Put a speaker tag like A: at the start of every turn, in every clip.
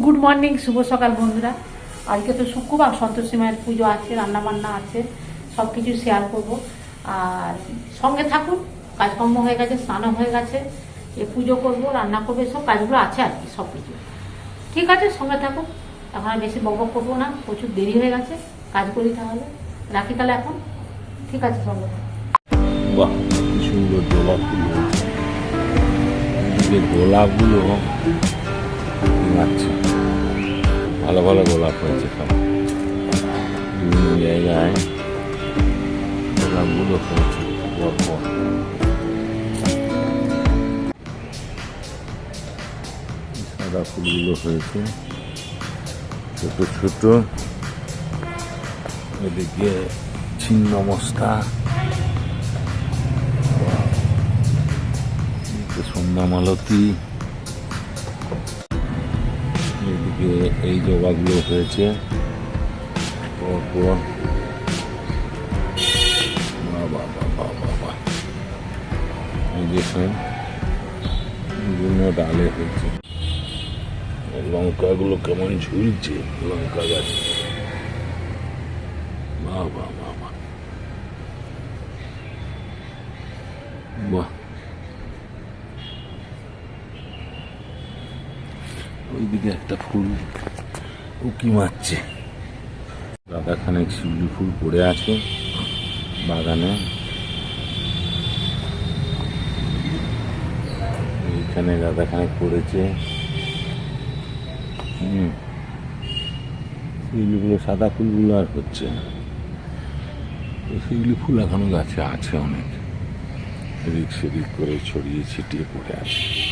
A: Good morning শুভ সকাল বন্ধুরা। আজকে তো শুক্রবার, সন্তোষী মায়ের পুজো আছে, রান্নাবান্না আছে সব কিছু শেয়ার করব। আর সঙ্গে থাকুন, কাজকর্ম হয়ে গেছে, স্নানও হয়ে গেছে, এ পুজো করব, রান্না করবে, সব কাজগুলো আছে আর কি সব কিছু ঠিক আছে, সঙ্গে থাকুন, এখন আর বেশি বক করব না, প্রচুর দেরি হয়ে গেছে, কাজ করি তাহলে। রাখি তাহলে এখন। ঠিক আছে, সঙ্গে থাকুন।
B: গোলাপ গোলাপগুলো লাগছে ভালো ভালো গোলাপ হয়েছে বিভিন্ন জায়গায় গোলাপগুলো হয়েছে। পরপর সাদা ফুলগুলো হয়েছে। ছোট ছোট। এদিকে ছিন্ন অবস্থা সন্ধ্যা মালতী। এদিকে এই জবাগুলো হয়েছে পরপর বাবা বাবা বাবা এই দেখুন বিভিন্ন ডালে হয়েছে। লঙ্কাগুলো কেমন ঝুলছে, লঙ্কা গাছ। বাবা বাবা বাহ ওইদিকে একটা ফুল উকি মারছে। গাদা শিউলি ফুল পড়ে আছে বাগানে। এইখানে গাদা খানেক পড়েছে। হুম। শিউলিগুলো, সাদা ফুলগুলো আর হচ্ছে না। শিউলি ফুল এখনও গাছে আছে অনেক। এদিক সেদিক করে ছড়িয়ে ছিটিয়ে পড়ে আছে।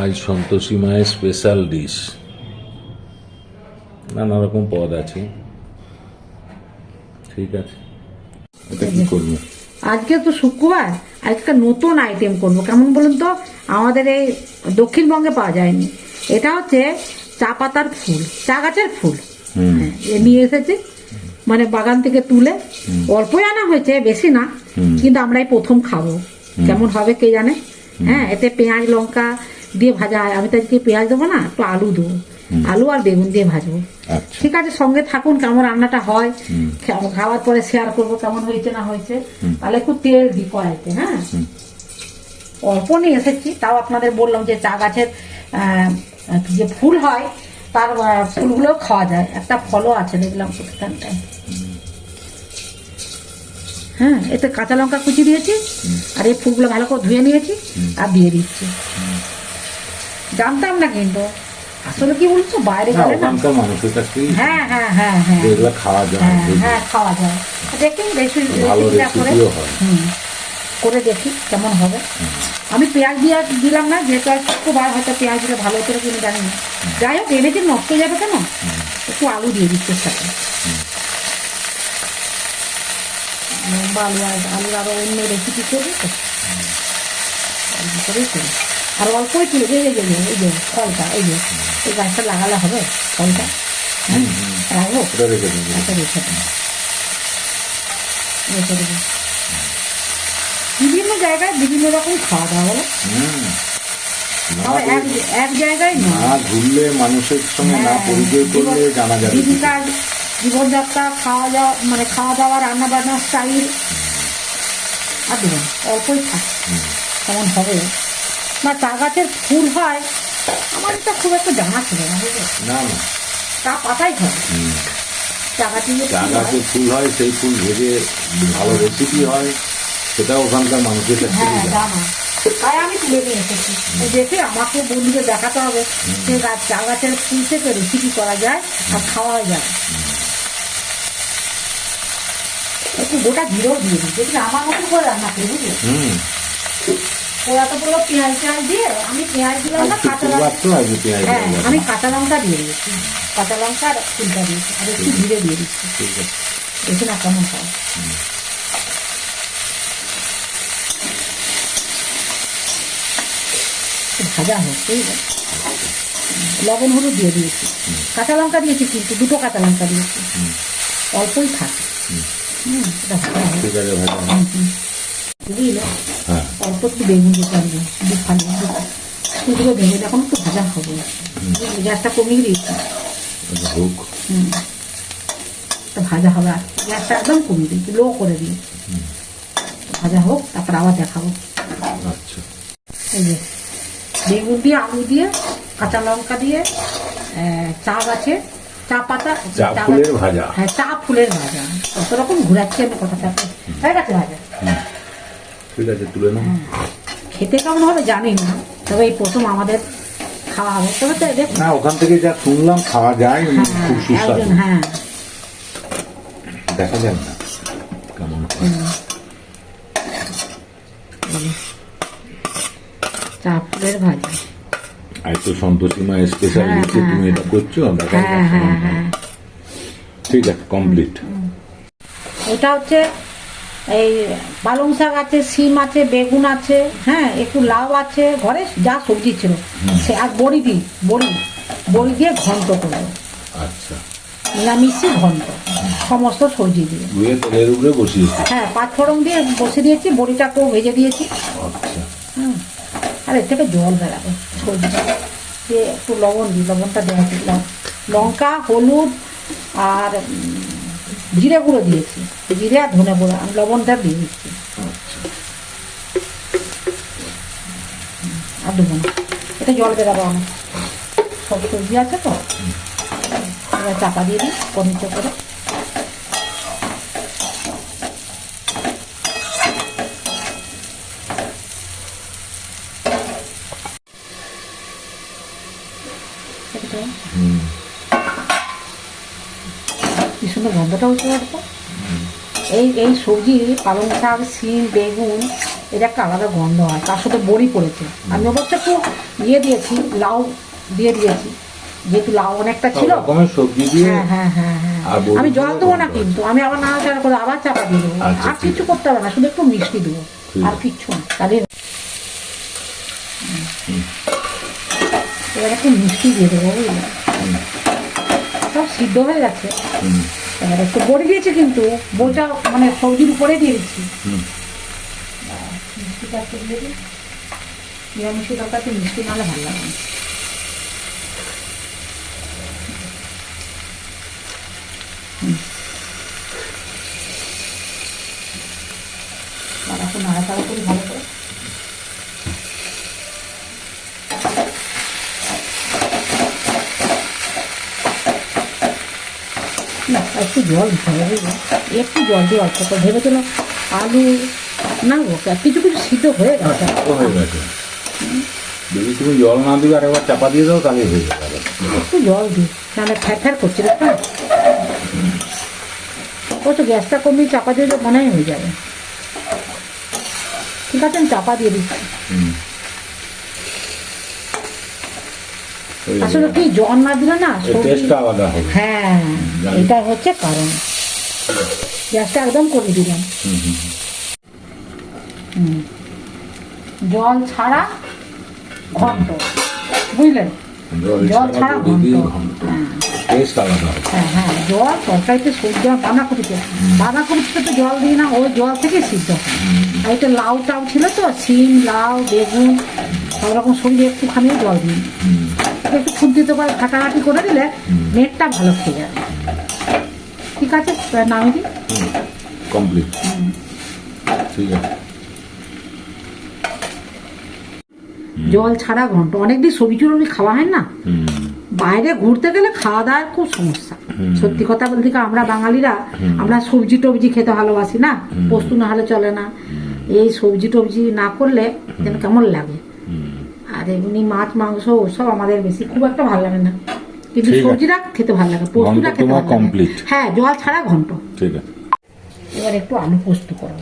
B: আজ সন্তোষী মায়ের স্পেশাল ডিশ নানা রকম পদ আছে। ঠিক আছে। এটা কি করব?
A: আজকে তো শুক্রবার আজকে নতুন আইটেম করব। কেমন বলুন তো? আমাদের এই দক্ষিণবঙ্গে পাওয়া যায়নি। এটা হচ্ছে চা পাতার ফুল চা গাছের ফুল। হ্যাঁ, এ নিয়ে এসেছি। মানে বাগান থেকে তুলে অল্পই আনা হয়েছে বেশি না। কিন্তু আমরাই প্রথম খাব। কেমন হবে কে জানে? হ্যাঁ এতে পেঁয়াজ লঙ্কা দিয়ে ভাজা হয়। আমি তো আজকে পেঁয়াজ দেবো না একটু আলু দেবো। আলু আর বেগুন দিয়ে ভাজবো।
B: আচ্ছা।
A: ঠিক আছে সঙ্গে থাকুন কেমন রান্নাটা হয়। খাওয়ার পরে শেয়ার করব কেমন হয়েছে না হয়েছে। তাহলে একটু তেল দিই কড়াইতে হ্যাঁ। অল্প নিয়ে এসেছি তাও আপনাদের বললাম যে চা গাছের যে ফুল হয় তার ফুলগুলো খাওয়া যায়। একটা ফলও আছে দেখলাম প্রতিষ্ঠানটায়। হ্যাঁ এতে কাঁচা লঙ্কা কুচি দিয়েছি আর এই ফুলগুলো ভালো করে ধুয়ে নিয়েছি আর দিয়ে দিচ্ছি। জানতাম না কিন্তু। আসলে কি বলছো? বাইরে গেলে না। হ্যাঁ হ্যাঁ হ্যাঁ হ্যাঁ।
B: খাওয়া যায়
A: হ্যাঁ হ্যাঁ খাওয়া যায়। দেখি বেশি করে। হুম করে দেখি কেমন হবে। আমি পেঁয়াজ দিয়ে দিলাম না যেহেতু আর শুক্রবার হয়তো পেঁয়াজ দিলে ভালো হতো কিনা জানি না। যাই হোক এনেছি নষ্ট হয়ে যাবে কেন? একটু আলু দিয়ে দিচ্ছি সাথে। আর আলুর আরও অন্য রেসিপি করব তো। করেই করি। আর অল্পই তুলে এই যে এই যে, ফলটা এই যে এই গাছটা লাগালে হবে ফলটা। হ্যাঁ? রাখব? আচ্ছা রেখে রেখে দেবো। বিভিন্ন জায়গায় বিভিন্ন রকম খাওয়া দাওয়া বলো?
B: হুম।
A: এক এক জায়গায়
B: না। ঘুরলে মানুষের সঙ্গে না
A: হ্যাঁ,
B: পরিচয় করলে জানা যাবে।
A: জীবনযাত্রা খাওয়া দাওয়া মানে খাওয়া দাওয়া রান্না বান্নার স্টাইল। আর দেখুন অল্পই থাক। কেমন হবে? না চা গাছের ফুল হয় আমার এটা খুব একটা জানা ছিল না বুঝলে?
B: না না।
A: চা পাতাই হয়। চা গাছে ফুল হয়,
B: সেই ফুল ভেজে ভালো রেসিপি হয় সেটা ওখানকার মানুষের কাছ
A: হ্যাঁ তাই আমি তুলে নিয়ে এসেছি। দেখে আমাকে বন্ধুকে দেখাতে হবে যে গাছ চা গাছের ফুল থেকে রেসিপি করা যায় আর খাওয়া যায়। একটু গোটা জিরেও দিয়ে দিই দেখি আমার মতো করে রান্না করি বুঝলি?
B: হুম।
A: ওরা তো বলল পেঁয়াজ টেঁয়াজ দিয়ে আমি পেঁয়াজ দিলাম না কাঁচা লঙ্কা। হ্যাঁ আমি কাঁচা লঙ্কা দিয়ে দিয়েছি। কাঁচা লঙ্কা আর ফুলটা দিয়েছি আর একটু জিরে দিয়ে দিচ্ছি দেখি না কেমন হয়। ভাজা বুঝলে লবণ হলুদ দিয়ে দিয়েছি। কাঁচা লঙ্কা দিয়েছি কিন্তু দুটো কাঁচা লঙ্কা দিয়েছি। অল্পই থাক। এটা ভাজা
B: আছে। হ্যাঁ
A: ভাজা গ্যাসটা কমিয়ে
B: হোক
A: হুম ভাজা হবে আর গ্যাসটা একদম লো করে দিই ভাজা হোক তারপর আবার দেখাবো
B: আচ্ছা
A: বেগুন দিয়ে আলু দিয়ে কাঁচা লঙ্কা দিয়ে চা গাছে চা পাতা
B: চা ফুলের ভাজা।
A: হ্যাঁ চা ফুলের ভাজা। কত রকম ঘুরাচ্ছি আমি কথাটা। হয়ে গেছে ভাজা
B: ঠিক আছে তুলে নাও।
A: খেতে কেমন হবে জানি না তবে এই প্রথম আমাদের খাওয়া হবে। তবে তো দেখ
B: না ওখান থেকে যা শুনলাম খাওয়া যায়
A: হ্যাঁ
B: খুব সুস্বাদু।
A: হ্যাঁ।
B: দেখা যাক না কেমন হয়।
A: চা ফুলের ভাজা।
B: আজ তো সন্তোষীমা স্পেশাল
A: হ্যাঁ, হ্যাঁ,
B: তুমি এটা করছ
A: হ্যাঁ হ্যাঁ
B: হ্যাঁ। ঠিক আছে কমপ্লিট
A: এটা হচ্ছে এই পালং শাক আছে সিম আছে বেগুন আছে হ্যাঁ একটু লাউ আছে ঘরে যা সবজি ছিল। সে আর বড়ি দিই বড়ি বড়ি দিয়ে ঘন্ট করব।
B: আচ্ছা।
A: নিরামিষই ঘন্ট সমস্ত সবজি দিয়ে।
B: ধুয়ে তেলের উপরে বসিয়েছি
A: হ্যাঁ পাঁচ ফোড়ন দিয়ে বসে দিয়েছি বড়িটাকেও ভেজে দিয়েছি।
B: আচ্ছা।
A: হুম। আর এর থেকে জল বেরাবে। সবজি একটু লবণ দিই, লবণটা দেওয়া ছিল লঙ্কা, হলুদ আর জিরে গুঁড়ো দিয়েছি। জিরে আর ধনে গুঁড়ো, আমি লবণটা দিয়ে দিচ্ছি। আর দেবো না। এটা জল বেরাবে অনেক সব সবজি আছে তো? চাপা দিয়ে দিই কমিচো করে এটা
B: হুম
A: কি সুন্দর গন্ধটা হচ্ছে বলতো এই এই সবজি পালং শাক সিম বেগুন এটা একটা আলাদা গন্ধ হয় তার সাথে বড়ি পড়েছে আমি অবশ্য একটু ইয়ে দিয়েছি লাউ দিয়ে দিয়েছি। যেহেতু লাউ অনেকটা ছিল। হ্যাঁ হ্যাঁ হ্যাঁ হ্যাঁ। আমি জল দেবো না কিন্তু আমি আবার নাড়াচাড়া করে আবার চাপা দিয়ে দেবো।
B: আচ্ছা,
A: আর কিছু করতে হবে না শুধু একটু মিষ্টি দেবো। আর কিচ্ছু না তাহলে এবার একটু মিষ্টি দিয়ে দেবো বুঝলে? সব সিদ্ধ হয়ে গেছে। এবার একটু বড়ি দিয়েছি কিন্তু বড়িটা মানে সবজির উপরে দিয়ে দিচ্ছি
B: হুম।
A: মিষ্টিটা একটু দিয়ে দিই। নিরামিষি তরকারি মিষ্টি নাহলে ভালো লাগে না। আর এখন নাড়াচাড়া করি ভালো করে না একটু জল দিতে হবে একটু জল দিয়ে অল্প করে ভেবেছিলাম আলু না গো কিছু কিছু সিদ্ধ হয়ে গেছে
B: হয়ে গেছে। যদি তুমি জল না দিবে আর একবার চাপা দিয়ে দাও তাহলে হয়ে যাবে
A: একটু জল দিই নাহলে ফ্যাট ফ্যাট করছে ও তো গ্যাসটা কমিয়ে চাপা দিয়ে দিলে মনে হয়ে যাবে। ঠিক আছে আমি চাপা দিয়ে দিচ্ছি
B: হুম হয়ে যাবে।
A: আসলে কি জল না? দিলে না
B: টেস্টটা আলাদা হবে।
A: হ্যাঁ এটা হচ্ছে কারণ। গ্যাসটা একদম কমিয়ে দিলাম। জল ছাড়া ঘন্ট বুঝলেন?
B: জল ছাড়া
A: ঘন্ট। হ্যাঁ।
B: টেস্ট আলাদা
A: হ্যাঁ হ্যাঁ জল তরকারিতে সবজি বাঁধাকপিতে। বাঁধাকপিতে তো জল দিই না ওই জল থেকে সিদ্ধ আর এটা লাউ টাউ ছিল তো সিম লাউ বেগুন সব রকম সবজি একটুখানি জল দিই।
B: হুম
A: একটু ঘাটাঘাটি করে দিলে নেটটা ভালো খেয়ে যাবে। ঠিক আছে নামিয়ে দিই?
B: কমপ্লিট ঠিক আছে।
A: জল ছাড়া ঘন্ট। অনেকদিন সবজি টবজি খাওয়া হয় না। বাইরে ঘুরতে গেলে খাওয়া দাওয়ার খুব সমস্যা। সত্যি কথা বলতে আমরা বাঙালিরা আমরা সবজি টবজি খেতে ভালোবাসি না? পোস্ত না হলে চলে না। এই সবজি টবজি না করলে যেন কেমন লাগে? আর এমনি মাছ মাংস ওসব আমাদের বেশি খুব একটা ভালো লাগে না। কিন্তু সবজিটা খেতে ভালো লাগে পোস্তটা খেতে ভালো লাগে। হ্যাঁ জল ছাড়া ঘন্ট।
B: ঠিক আছে।
A: এবার একটু আলু পোস্ত করব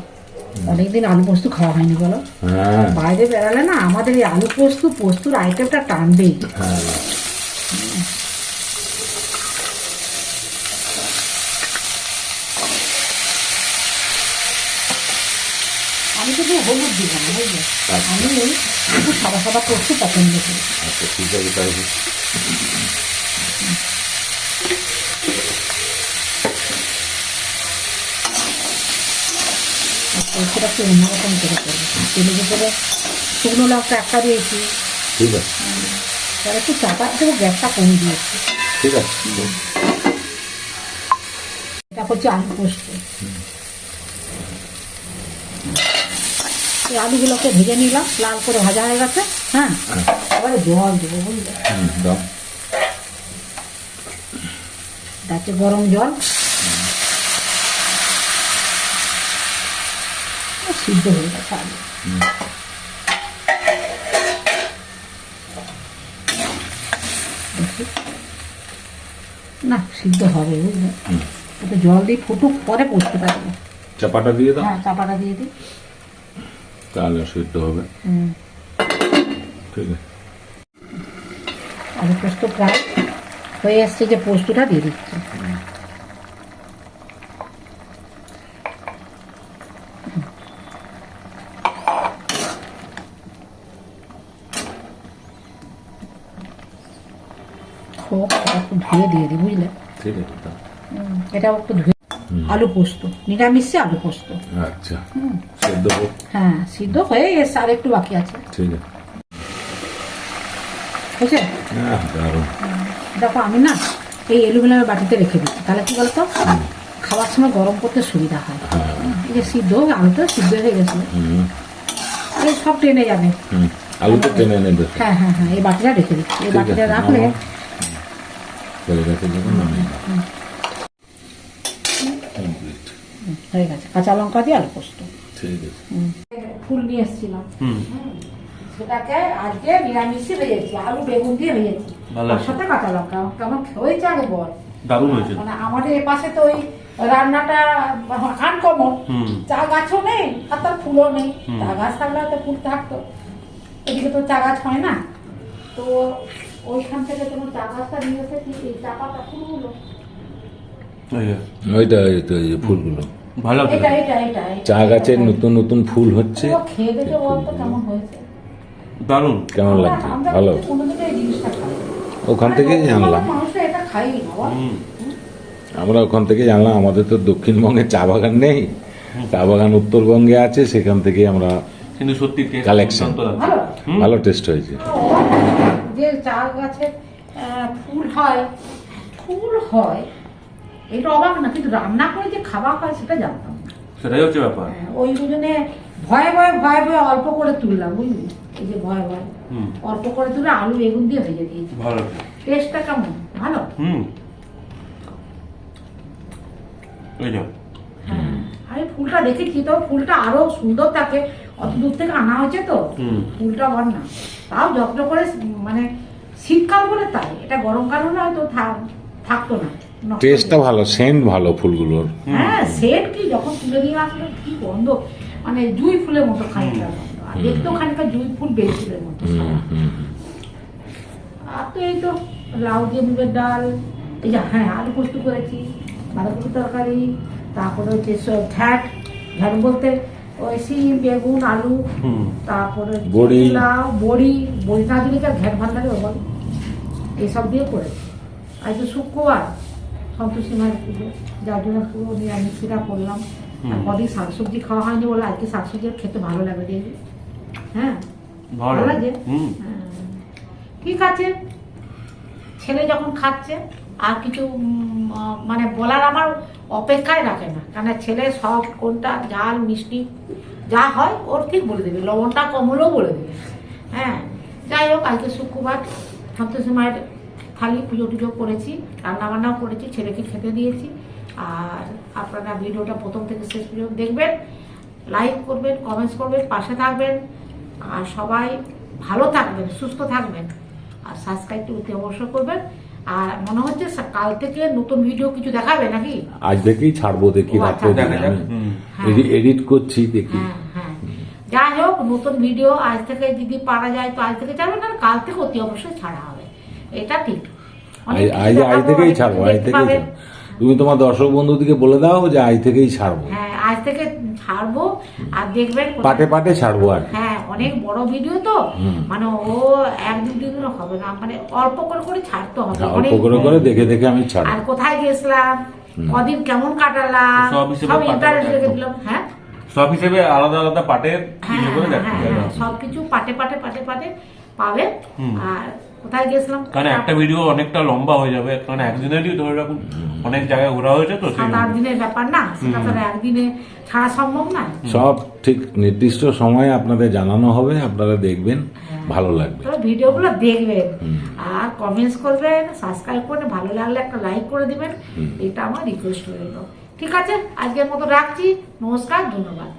A: অনেকদিন আলু পোস্ত খাওয়া হয়নি বলো।
B: হ্যাঁ।
A: বাইরে বেড়ালে না আমাদের এই আলু পোস্ত পোস্তর আইটেমটা টানবেই।
B: হ্যাঁ।
A: আমি কিন্তু হলুদ দিব
B: আচ্ছা।
A: আমি একটু সাদা সাদা পোস্ত পছন্দ করি
B: আচ্ছা ঠিক আছে তাই
A: পোস্তটা একটু অন্যরকম করে করব। তেলের উপরে শুকনো লঙ্কা একটা দিয়েছি।
B: ঠিক আছে।
A: এবার একটু চাপা দেবো গ্যাসটা কমে দিয়েছি।
B: ঠিক আছে
A: এটা করছি আলু পোস্ত। এই আলুগুলোকে ভেজে নিলাম লাল করে ভাজা হয়ে গেছে হ্যাঁ? এবারে জল দেবো বুঝলে? হচ্ছে গরম জল। সিদ্ধ হয়ে গেছে আলু। না সিদ্ধ হবে বুঝলে? জল দিয়ে ফুটুক পরে পড়তে পারব
B: চাপাটা দিয়ে দাও।
A: হ্যাঁ চাপাটা দিয়ে দিই।
B: তাহলে সিদ্ধ হবে। ঠিক আছে।
A: আলু পোস্ত প্রায় হয়ে এসছে যে পোস্তটা দিয়ে দিচ্ছি। ধুয়ে দিয়ে দিই বুঝলে?
B: ঠিক আছে
A: এটাও একটু ধুয়ে আলু পোস্ত নিরামিষে আলু পোস্ত।
B: আচ্ছা। সেদ্ধ হোক।
A: হ্যাঁ সিদ্ধ হয়ে এসছে আর একটু বাকি আছে।
B: ঠিক আছে। হ্যাঁ দারুণ।
A: দেখো আমি না এই এলুমিনিয়ামের বাটিতে রেখে দিচ্ছি। তাহলে কি বলতো? খাওয়ার সময় গরম করতে সুবিধা হয়।
B: হ্যাঁ।
A: এই যে সিদ্ধ আলুটা সিদ্ধ হয়ে গেছে। এই সব টেনে যাবে।
B: হুম। আলু তো টেনে নেবে
A: হ্যাঁ হ্যাঁ হ্যাঁ এই বাটিটা রেখে দিচ্ছি। এই বাটিটা রাখলে
B: হয়ে গেছে
A: হয়ে গেছে। কাঁচা লঙ্কা দিয়ে আলু পোস্ত।
B: ঠিক আছে।
A: ফুল নিয়ে এসেছিলাম। সেটাকে আজকে নিরামিষই ভেজেছি আলু বেগুন দিয়ে ভেজেছি
C: ভালো
A: তার
C: আছে।
A: সাথে কাঁচা লঙ্কা কেমন হয়েছে আগে বল।
C: দারুণ হয়েছে।
A: মানে আমাদের এ পাশে তো ওই রান্নাটা আনকমন। চা গাছও নেই আর তার ফুলও নেই। চা গাছ থাকলে তো ফুল থাকতো। এদিকে তো চা গাছ হয় না। তো ওইখান থেকে তোমার চা গাছটা নিয়ে এসেছি এই চা পাতা ফুলগুলো
B: ওইটা ফুলগুলো।
C: ভালো।
B: চা গাছের নতুন নতুন ফুল হচ্ছে।
C: দারুণ।
B: কেমন লাগছে? ভালো। ওখান থেকেই জানলাম। আমরা ওখান থেকে জানলাম আমাদের তো দক্ষিণবঙ্গে চা বাগান নেই। চা বাগান উত্তরবঙ্গে আছে সেখান থেকে আমরা
C: কিন্তু সত্যি লাগছে।
A: ভালো?
B: টেস্ট হয়েছে।
A: যে চা গাছে ফুল হয় ফুল হয় এটা অবাক না কিন্তু রান্না করে যে খাওয়া হয় সেটা জানতাম
C: সেটাই হচ্ছে ব্যাপার।
A: হ্যাঁ, ওই দুজনে ভয়ে ভয়ে ভয়ে ভয়ে অল্প করে তুললাম বুঝলি? এই যে ভয়ে ভয়ে। অল্প করে তুলে আলু বেগুন দিয়ে ভেজে দিয়েছি।
C: ভালো।
A: টেস্টটা কেমন? ভালো?
C: হুম। এই যে।
A: হ্যাঁ। আমি ফুলটা দেখেছি তো ফুলটা আরও সুন্দর থাকে। অত দূর থেকে আনা হয়েছে তো।
C: হুম।
A: ফুলটা বল না। তাও যত্ন করে মানে শীতকাল বলে তাই। এটা গরমকাল হলে হয়তো থাক- থাকতো না।
B: টেস্টটা। ভালো সেন্ট ভালো ফুলগুলোর।
A: হ্যাঁ সেট কি? যখন তুলে নিয়ে আসলো কি গন্ধ? মানে জুই ফুলের মতো খানিকটা আর দেখতেও খানিকটা জুই ফুল বেল ফুলের মতো। আর তো এই তো লাউ দিয়ে মুগের ডাল এই যে হ্যাঁ আলু পোস্ত করেছি বাঁধাকপি তরকারি তারপরে হচ্ছে সব ঘ্যাট ঘ্যাট বলতে ওই সিম বেগুন আলু তারপরে
B: বড়ি।
A: লাউ বড়ি বড়ি না দিলে কি আর ঘ্যাট লাগে বল? এইসব দিয়ে করেছি। আজ তো শুক্রবার সন্তোষী মায়ের পুজো যার জন্য পুরো নিরামিষিরা করলাম। কদিন শাকসবজি খাওয়া হয়নি বলে আজকে শাকসবজি খেতে ভালো লাগে দেখবি হ্যাঁ?
C: ভালো
A: লাগে? হ্যাঁ। ঠিক আছে। ছেলে যখন খাচ্ছে আর কিছু মানে বলার আমার অপেক্ষায় রাখে না। কেন ছেলে সব কোনটা ঝাল মিষ্টি যা হয় ওর ঠিক বলে দেবে। লবণটা কম হলেও বলে দেবে। হ্যাঁ। যাই হোক আজকে শুক্রবার। সন্তোষী মায়ের থালি পুজো টুজো করেছি রান্না বান্নাও করেছি ছেলেকে খেতে দিয়েছি। আর আপনারা ভিডিওটা প্রথম থেকে শেষ পর্যন্ত দেখবেন লাইক করবেন কমেন্টস করবেন পাশে থাকবেন। আর সবাই ভালো থাকবেন সুস্থ থাকবেন। আর সাবস্ক্রাইবটি অতি অবশ্য করবেন। আর মনে হচ্ছে কাল থেকে নতুন ভিডিও কিছু দেখাবে নাকি?
B: আজ থেকেই ছাড়বো দেখি রাত্রে
A: আচ্ছা। হ্যাঁ।
B: এডিট করছি দেখি।
A: হ্যাঁ হ্যাঁ। যাই হোক নতুন ভিডিও আজ থেকে যদি পারা যায় তো আজ থেকে ছাড়বে না কাল থেকে অতি অবশ্যই ছাড়া হবে। এটা ঠিক।
B: আজ- আজ থেকেই ছাড়বো আজ থেকেই তুমি তোমার দর্শক বন্ধুদিকে বলে দাও যে আজ থেকেই ছাড়বো।
A: হ্যাঁ আজ থেকে ছাড়বো আর দেখবেন কোথায়-
B: পাটে পাটে ছাড়বো আর
A: হ্যাঁ অনেক বড় ভিডিও তো। মানে ও এক দু দিন হবে না। মানে অল্প করে করে ছাড়তে হবে।
B: হ্যাঁ, অল্প করে করে দেখে দেখে আমি ছাড়বো।
A: আর কোথায় গেছিলাম? কদিন কেমন কাটালাম?
C: সব
A: ইন্টারেস্ট রেখে দিলাম। হ্যাঁ।
C: সব হিসেবে আলাদা আলাদা পাটের
A: হ্যাঁ হ্যাঁ, হ্যাঁ। হ্যাঁ, সবকিছু পাটে পাটে পাটে পাটে পাবে আর কোথায় গেছিলাম
C: কারণ একটা ভিডিও অনেকটা লম্বা হয়ে যাবে কারণ একদিনেরই ধরে রাখুন অনেক জায়গায় ঘোরা হয়েছে তো
A: সাত আট দিনের ব্যাপার না সেটা তো একদিনে ছাড়া সম্ভব না
B: সব ঠিক নির্দিষ্ট সময়ে আপনাদের জানানো হবে আপনারা দেখবেন
A: হ্যাঁ।
B: ভালো লাগবে।
A: তো ভিডিওগুলো দেখবেন আর কমেন্টস করবেন সাবস্ক্রাইব করবেন ভালো লাগলে একটা লাইক করে দিবেন এটা আমার রিকোয়েস্ট রইল। ঠিক আছে আজকের মতো রাখছি নমস্কার ধন্যবাদ।